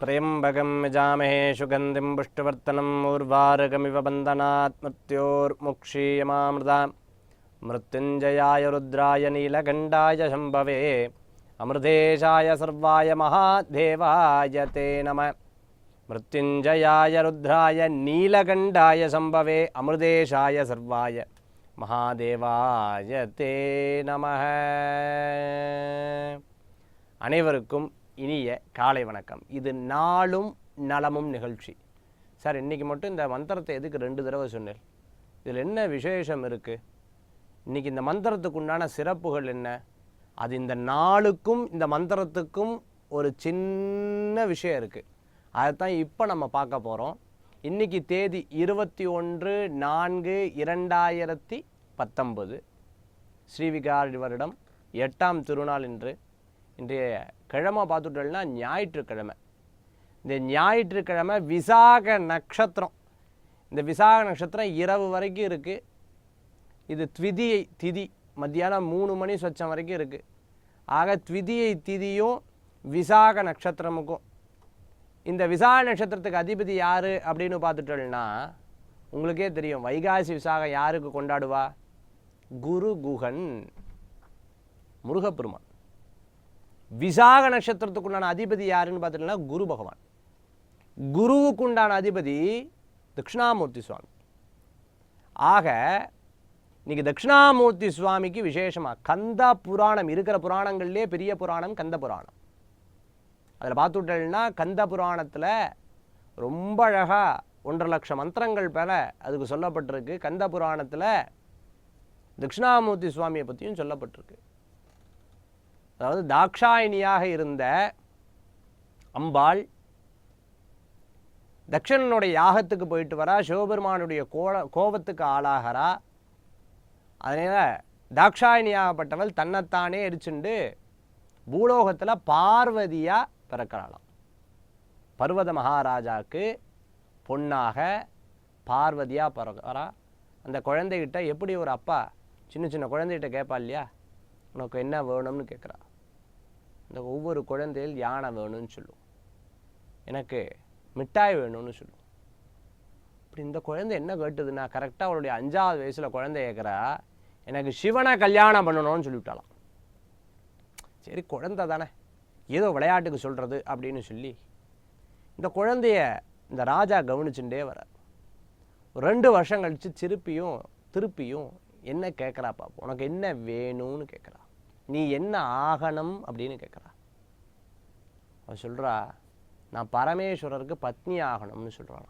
त्र्यम्बकं यजामहे सुगन्धिं पुष्टवर्तनम् ऊर्वारुकमिव बन्धनात् मृत्योर्मुक्षीयमामृता मृत्युञ्जयाय रुद्राय नीलकण्ठाय शम्भवे अमृतेशाय सर्वाय महादेवाय ते नमः मृत्युञ्जयाय रुद्राय नीलकण्ठाय शम्भवे अमृतेशाय सर्वाय மகாதேவாய தே நமஹ அனைவருக்கும் இனிய காலை வணக்கம். இது நாளும் நலமும் நிகழ்ச்சி. சார் இன்றைக்கி மட்டும் இந்த மந்திரத்தை எதுக்கு ரெண்டு தடவை சொன்னேன்? இதில் என்ன விசேஷம் இருக்குது இன்றைக்கி இந்த மந்திரத்துக்கு உண்டான சிறப்புகள் என்ன? அது இந்த நாளுக்கும் இந்த மந்திரத்துக்கும் ஒரு சின்ன விஷயம் இருக்குது அதைத்தான் இப்போ நம்ம பார்க்க போகிறோம் இன்றைக்கி தேதி இருபத்தி ஒன்று நான்கு இரண்டாயிரத்தி பத்தொம்பது ஸ்ரீவிகாரி வருடம் எட்டாம் திருநாள் இன்று இன்றைய கிழமை பார்த்துட்டோம்னா ஞாயிற்றுக்கிழமை. இந்த ஞாயிற்றுக்கிழமை விசாக நட்சத்திரம். இந்த விசாக நட்சத்திரம் இரவு வரைக்கும் இருக்குது இது த்விதியை திதி மத்தியானம் மூணு மணி சொச்சம் வரைக்கும் இருக்குது ஆக த்விதியை திதியும் விசாக நட்சத்திரமுக்கும். இந்த விசாக நட்சத்திரத்துக்கு அதிபதி யார் அப்படின்னு பார்த்துட்டோம்னா உங்களுக்கே தெரியும் வைகாசி விசாகம் யாருக்கு கொண்டாடுவா? குரு குகன் முருகப்பெருமான். விசாக நட்சத்திரத்துக்குண்டான அதிபதி யாருன்னு பார்த்துட்டீங்கன்னா குரு பகவான். குருவுக்கு உண்டான அதிபதி தட்சிணாமூர்த்தி சுவாமி. ஆக இன்னைக்கு தட்சிணாமூர்த்தி சுவாமிக்கு விசேஷமாக கந்த புராணம் இருக்கிற புராணங்கள்லேயே பெரிய புராணம் கந்த புராணம். அதில் பார்த்துட்டேன்னா கந்த புராணத்தில் ரொம்ப அழகாக ஒன்றரை லட்சம் மந்திரங்கள் மேல அதுக்கு சொல்லப்பட்டிருக்கு. கந்த புராணத்தில் தட்சிணாமூர்த்தி சுவாமியை பற்றியும் சொல்லப்பட்டிருக்கு. அதாவது தாக்ஷாயினியாக இருந்த அம்பாள் தக்ஷணனுடைய யாகத்துக்கு போயிட்டு வரா சிவபெருமானுடைய கோல கோபத்துக்கு ஆளாகிறா. அதனால் தாக்ஷாயினியாகப்பட்டவள் தன்னைத்தானே எரிச்சுண்டு பூலோகத்தில் பார்வதியாக பிறக்கிறாளாம். பர்வத மகாராஜாவுக்கு பொண்ணாக பார்வதியாக பிறக்கிறா அந்த குழந்தைகிட்ட எப்படி ஒரு அப்பா சின்ன சின்ன குழந்தைகிட்ட கேட்பா இல்லையா? உனக்கு என்ன வேணும்னு கேட்குறா. இந்த ஒவ்வொரு குழந்தையில் யானை வேணும்னு சொல்லும் எனக்கு மிட்டாய் வேணும்னு சொல்லும் இப்படி இந்த குழந்தை என்ன கேட்டுதுன்னா கரெக்டாக அவளுடைய அஞ்சாவது வயசில் குழந்தை கேட்குறா எனக்கு சிவனை கல்யாணம் பண்ணணும்னு சொல்லிவிட்டாலாம் சரி குழந்தை தானே ஏதோ விளையாட்டுக்கு சொல்கிறது அப்படின்னு சொல்லி இந்த குழந்தைய இந்த ராஜா கவனிச்சுட்டே வரார். ஒரு ரெண்டு வருஷம் கழித்து திருப்பியும் திருப்பியும் என்ன கேட்குறா பாப்போம். உனக்கு என்ன வேணும்னு கேட்குறா நீ என்ன ஆகணும் அப்படின்னு கேட்குறா. அவ சொல்கிறா நான் பரமேஸ்வரருக்கு பத்னி ஆகணும்னு சொல்கிறான்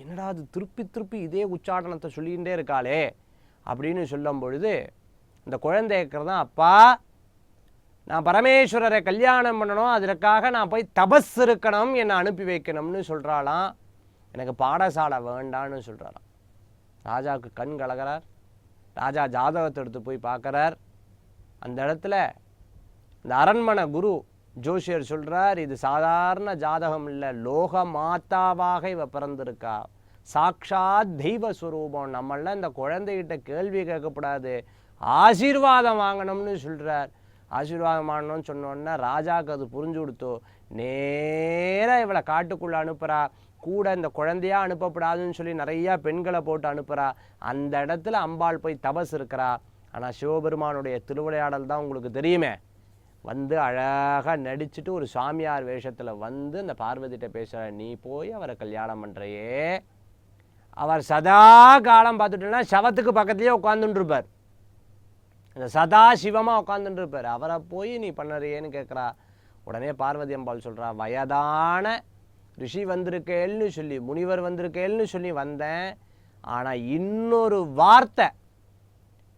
என்னடா அது திருப்பி திருப்பி இதே உச்சாடனத்தை சொல்லிகிட்டே இருக்காளே அப்படின்னு சொல்லும் பொழுது இந்த குழந்தை தான் அப்பா நான் பரமேஸ்வரரை கல்யாணம் பண்ணணும் அதற்காக நான் போய் தபஸ் இருக்கணும் என்னை அனுப்பி வைக்கணும்னு சொல்கிறாளாம் எனக்கு பாடசாலை வேண்டான்னு சொல்கிறாராம் ராஜாவுக்கு கண் கலகிறார். ராஜா ஜாதகத்தை எடுத்து போய் பார்க்குறார். அந்த இடத்துல இந்த அரண்மனை குரு ஜோஷியர் சொல்கிறார் இது சாதாரண ஜாதகம் இல்லை லோக மாதாவாக இவ பிறந்திருக்கா. சாக்ஷாத் தெய்வ ஸ்வரூபம் நம்மளாம் இந்த குழந்தைகிட்ட கேள்வி கேட்கக்கூடாது. ஆசீர்வாதம் வாங்கணும்னு சொல்கிறார் ஆசீர்வாதம் வாங்கணும்னு சொன்னோன்னே ராஜாவுக்கு அது புரிஞ்சு கொடுத்தோ நேராக இவளை காட்டுக்குள்ளே அனுப்புகிறா கூட இந்த குழந்தையா அனுப்பப்படாதுன்னு சொல்லி நிறையா பெண்களை போட்டு அனுப்புகிறா அந்த இடத்துல அம்பாள் போய் தபஸ் இருக்கிறா. ஆனால் சிவபெருமானுடைய திருவிளையாடல் தான் உங்களுக்கு தெரியுமே. வந்து அழகாக நடிச்சுட்டு ஒரு சாமியார் வேஷத்தில் வந்து அந்த பார்வதிட்ட பேசுகிற நீ போய் அவரை கல்யாணம் பண்ணுறையே அவர் சதா காலம் பார்த்துட்டோன்னா சவத்துக்கு பக்கத்துலேயே உட்காந்துட்டுருப்பார் இந்த சதா சிவமாக உட்காந்துட்டுருப்பார் அவரை போய் நீ பண்ணுறியேன்னு கேட்குறா. உடனே பார்வதி அம்பாள் சொல்கிறா வயதான ரிஷி வந்திருக்கேல்னு சொல்லி முனிவர் வந்திருக்கேல்னு சொல்லி வந்தேன். ஆனால் இன்னொரு வார்த்தை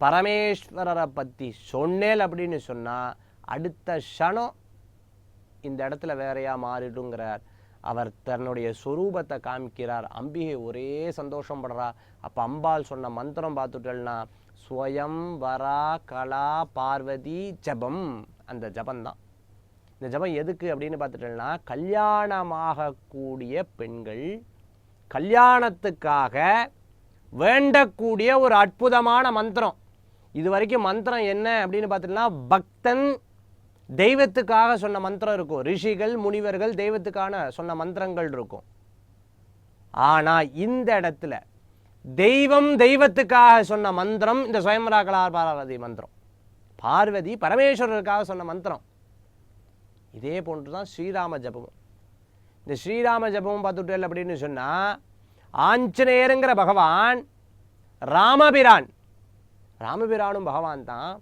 பரமேஸ்வரரை பற்றி சொன்னேல் அப்படின்னு சொன்னால் அடுத்த க்ஷணம் இந்த இடத்துல வேறையாக மாறிடுங்கிறார். அவர் தன்னுடைய சொரூபத்தை காமிக்கிறார். அம்பிகை ஒரே சந்தோஷப்படுறா அப்போ அம்பாள் சொன்ன மந்திரம் பார்த்துட்டேன்னா ஸ்வயம் வரா கலா பார்வதி ஜபம். அந்த ஜபந்தான் இந்த ஜபம் எதுக்கு அப்படின்னு பார்த்துட்டேன்னா கல்யாணமாகக்கூடிய பெண்கள் கல்யாணத்துக்காக வேண்டக்கூடிய ஒரு அற்புதமான மந்திரம். இது வரைக்கும் மந்திரம் என்ன அப்படின்னு பார்த்தீங்கன்னா பக்தன் தெய்வத்துக்காக சொன்ன மந்திரம் இருக்கும். ரிஷிகள் முனிவர்கள் தெய்வத்துக்கான சொன்ன மந்திரங்கள் இருக்கும். ஆனால் இந்த இடத்துல தெய்வம் தெய்வத்துக்காக சொன்ன மந்திரம் இந்த சுயம்பராகலா பார்வதி மந்திரம். பார்வதி பரமேஸ்வரருக்காக சொன்ன மந்திரம். இதே போன்று தான் ஸ்ரீராம ஜபமும். இந்த ஸ்ரீராம ஜபமும் பார்த்துட்டேல் அப்படின்னு சொன்னால் ஆஞ்சநேயருங்கிற பகவான் ராமபிரான் ராமபிரானும் பகவான் தான்.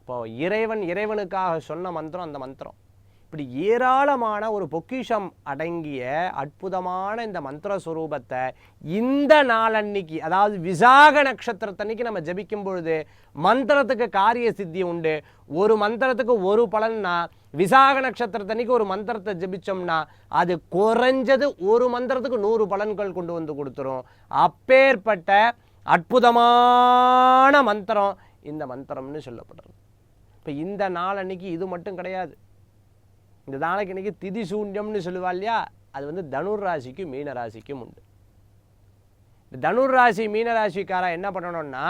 இப்போ இறைவன் இறைவனுக்காக சொன்ன மந்திரம் அந்த மந்திரம். இப்படி ஏராளமான ஒரு பொக்கிஷம் அடங்கிய அற்புதமான இந்த மந்திர சுரூபத்தை இந்த நாளன்னைக்கு அதாவது விசாக நட்சத்திரத்தன்னைக்கு நம்ம ஜபிக்கும் பொழுது மந்திரத்துக்கு காரிய சித்தி உண்டு. ஒரு மந்திரத்துக்கு ஒரு பலன்னா விசாக நட்சத்திரத்தன்னைக்கு ஒரு மந்திரத்தை ஜபிச்சோம்னா அது குறைஞ்சது ஒரு மந்திரத்துக்கு நூறு பலன்கள் கொண்டு வந்து கொடுத்துரும். அப்பேற்பட்ட அற்புதமான மந்திரம். இந்த மந்திரம்னு சொல்லப்படுறது. இப்போ இந்த நாள் அன்னைக்கு இது மட்டும் கிடையாது. இந்த நாளைக்கு இன்னைக்கு திதி சூன்யம்னு சொல்லுவா இல்லையா? அது வந்து தனுர் ராசிக்கும் மீன ராசிக்கும் உண்டு. இந்த தனுர் ராசி மீன ராசிக்காரா என்ன பண்ணணும்னா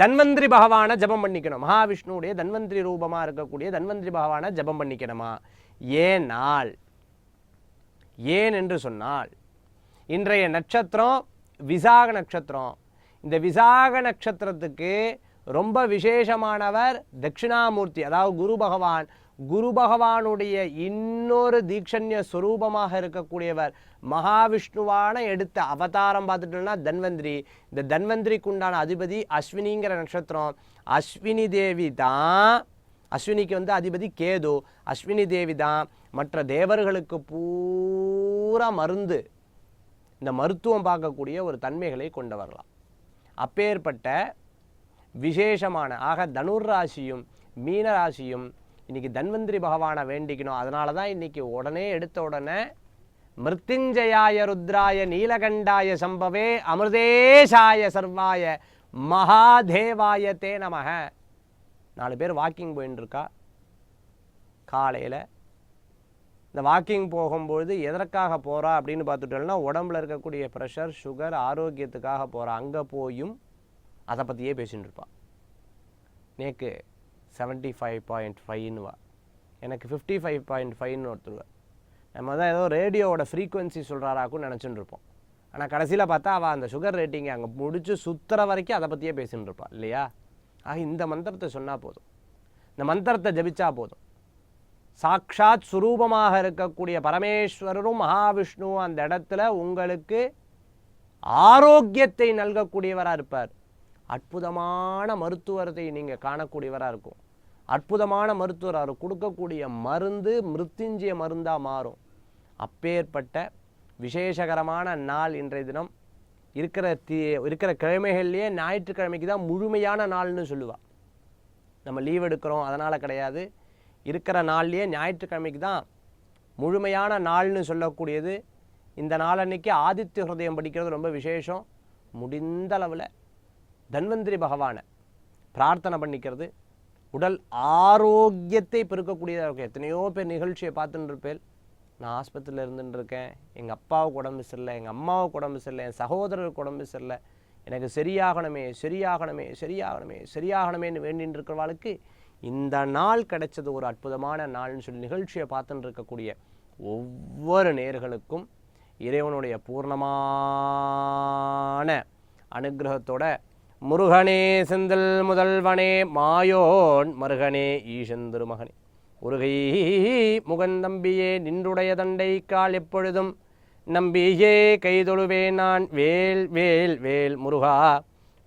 தன்வந்திரி பகவானை ஜபம் பண்ணிக்கணும். மகாவிஷ்ணுவுடைய தன்வந்திரி ரூபமாக இருக்கக்கூடிய தன்வந்திரி பகவானை ஜபம் பண்ணிக்கணுமா? ஏனால் ஏன் என்று சொன்னால் இன்றைய நட்சத்திரம் விசாக நட்சத்திரம். இந்த விசாக நட்சத்திரத்துக்கு ரொம்ப விசேஷமானவர் தட்சிணாமூர்த்தி அதாவது குரு பகவான். குரு பகவானுடைய இன்னொரு தீட்சண்ய ஸ்வரூபமாக இருக்கக்கூடியவர் மகாவிஷ்ணுவான எடுத்த அவதாரம் பார்த்துட்டோம்னா தன்வந்திரி. இந்த தன்வந்திரிக்கு உண்டான அதிபதி அஸ்வினிங்கிற நட்சத்திரம். அஸ்வினி தேவி தான் அஸ்வினிக்கு வந்து அதிபதி கேது. அஸ்வினி தேவி தான் மற்ற தேவர்களுக்கு பூரா மருந்து. இந்த மருத்துவம் பார்க்கக்கூடிய ஒரு தன்மைகளை கொண்டு வரலாம் அப்பேற்பட்ட விசேஷமான ஆக தனுர் ராசியும் மீன ராசியும் இன்றைக்கி தன்வந்திரி பகவானை வேண்டிக்கணும். அதனால தான் இன்றைக்கி உடனே எடுத்த உடனே மிருத்யுஞ்சயாய ருத்ராய நீலகண்டாய சம்பவே அமிர்தேசாய சர்வாய மகாதேவாய தே நமக. நாலு பேர் வாக்கிங் போயின்னு இருக்கா காலையில் இந்த வாக்கிங் போகும்பொழுது எதற்காக போகிறா அப்படின்னு பார்த்துட்டோம்னா உடம்புல இருக்கக்கூடிய ப்ரெஷர் சுகர் ஆரோக்கியத்துக்காக போகிறா அங்கே போயும் அதை பற்றியே பேசின்னு இருப்பாள் நேக்கு செவன்ட்டி ஃபைவ் பாயிண்ட் ஃபைவ்னுவா எனக்கு ஃபிஃப்டி ஃபைவ் பாயிண்ட் ஃபைவ்னு ஒருத்தருவா. நம்ம தான் ஏதோ ரேடியோவோட ஃப்ரீக்குவென்சி சொல்கிறாராக்கும் நினச்சிட்டு இருப்போம். ஆனால் கடைசியில் பார்த்தா அவள் அந்த சுகர் ரேட்டிங்கை அங்கே முடிச்சு சுற்றுற வரைக்கும் அதை பற்றியே பேசின்னு இருப்பாள் இல்லையா? ஆக இந்த மந்திரத்தை சொன்னால் போதும். இந்த மந்திரத்தை ஜபிச்சா போதும். சாக்ஷாத் சுரூபமாக இருக்கக்கூடிய பரமேஸ்வரரும் மகாவிஷ்ணுவும் அந்த இடத்துல உங்களுக்கு ஆரோக்கியத்தை நல்கக்கூடியவராக இருப்பார். அற்புதமான மருத்துவரத்தை நீங்கள் காணக்கூடியவராக இருக்கும். அற்புதமான மருத்துவர் அவர் கொடுக்கக்கூடிய மருந்து மிருத்திஞ்சிய மருந்தாக மாறும். அப்பேற்பட்ட விசேஷகரமான நாள் இன்றைய தினம் இருக்கிற தி இருக்கிற கிழமைகள்லேயே ஞாயிற்றுக்கிழமைக்கு தான் முழுமையான நாள்னு சொல்லுவாள் நம்ம லீவ் எடுக்கிறோம். அதனால் கிடையாது. இருக்கிற நாள்லேயே ஞாயிற்றுக்கிழமைக்கு தான் முழுமையான நாள்னு சொல்லக்கூடியது. இந்த நாளன்னைக்கு ஆதித்ய ஹிருதயம் படிக்கிறது ரொம்ப விசேஷம். முடிந்த அளவில் தன்வந்திரி பகவானை பிரார்த்தனை பண்ணிக்கிறது. உடல் ஆரோக்கியத்தை பெருக்கக்கூடியதாக இருக்கும். எத்தனையோ பேர் நிகழ்ச்சியை பார்த்துட்டு இருப்பேன் நான் ஆஸ்பத்திரியில் இருந்துட்டு இருக்கேன் எங்கள் அப்பாவுக்கு உடம்பு சரியில்லை. எங்கள் அம்மாவுக்கு உடம்பு சரியில்லை. என் சகோதரருக்கு உடம்பு சரியில்லை. எனக்கு சரியாகணுமே சரியாகணுமே சரியாகணுமே சரியாகணுமேன்னு வேண்டின்னு இருக்கிறவாளுக்கு இந்த நாள் கிடைச்சது ஒரு அற்புதமான நாள்னு சொல்லி நிகழ்ச்சியை பார்த்துட்டு இருக்கக்கூடிய ஒவ்வொரு நேர்களுக்கும் இறைவனுடைய பூர்ணமான அனுகிரகத்தோட முருகனே செந்தல் முதல்வனே மாயோன் மருகனே ஈசன் முருகை முகந்தம்பியே நின்றுடைய தண்டை கால் எப்பொழுதும் நம்பியே கைதொழுவே நான் வேல் வேல் வேல் முருகா.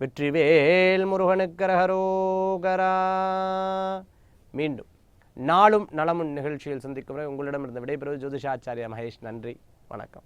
வெற்றி வேல் முருகனுக்கரகரோகரா மீண்டும் நாளும் நலமும் நிகழ்ச்சியில் சந்திக்கும் வரை உங்களிடமிருந்து விடைபெறுவது ஜோதிஷாச்சாரிய மகேஷ். நன்றி. வணக்கம்.